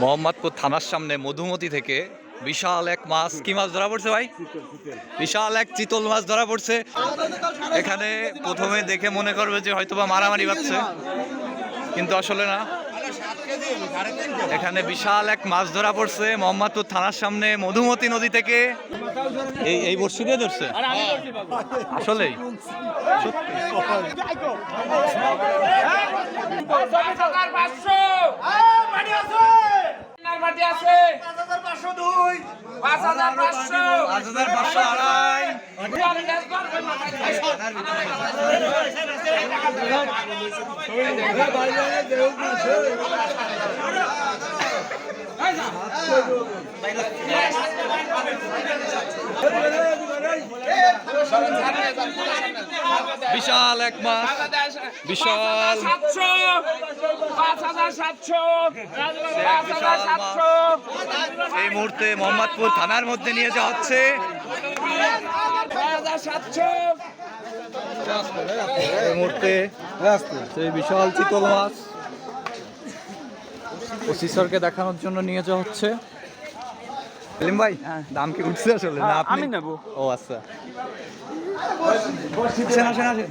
মোহাম্মদপুর থানার সামনে মধুমতি থেকে বিশাল এক মাছ কি মাছ ধরা পড়ছে ভাই বিশাল এক চিতল মাছ ধরা পড়ছে এখানে প্রথমে দেখে মনে করবে যে হয়তোবা মারামারি পাচ্ছে কিন্তু আসলে না এখানে বিশাল এক মাছ ধরা পড়ছে মোহাম্মদপুর থানার সামনে মধুমতি নদী থেকে এই এই বর্ষি দিয়ে ধরছে আসলেই হাজার পাঁচ হাজার পাঁচশো পাঁচ হাজার পাঁচশো আড়াই বিশাল এক মাছ বিশাল সাতশো পাঁচ হাজার সাতশো। পাঁচ হাজার সাতশো। এই মুহূর্তে মোহাম্মদপুর থানার মধ্যে নিয়ে যাওয়া হচ্ছে। এই মুহূর্তে সেই বিশাল চিতল মাছ পঁচিশরকে দেখানোর জন্য নিয়ে যাওয়া হচ্ছে। সেলিম ভাই দাম কি উঠছে আসলে? না আপনি আমি নেব। ও আচ্ছা। আসেন আসেন আসেন।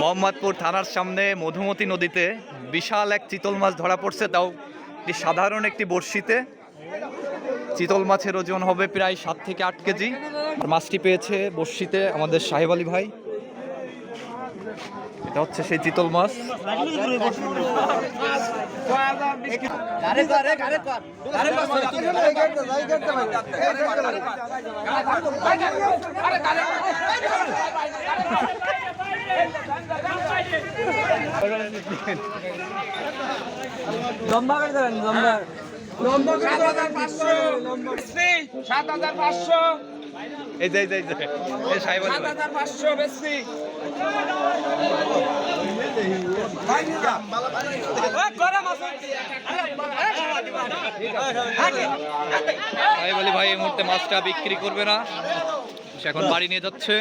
মোহাম্মদপুর থানার সামনে মধুমতি নদীতে বিশাল এক চিতল মাছ ধরা পড়ছে। তাও একটি সাধারণ একটি বড়শিতে। চিতল মাছের ওজন হবে প্রায় সাত থেকে আট কেজি। মাছটি পেয়েছে বড়শিতে আমাদের সাহেব আলী ভাই। এটা হচ্ছে সেই চিতল মাছ। লম্বা করে দেবেন লম্বা। সাত হাজার পাঁচশো সাত হাজার পাঁচশো। এই যে এই যে এই যে। এই সাহেব পাঁচশো বেশি। ভাই বলি ভাই এই মুহূর্তে মাছটা বিক্রি করবে না। সে এখন বাড়ি নিয়ে যাচ্ছে।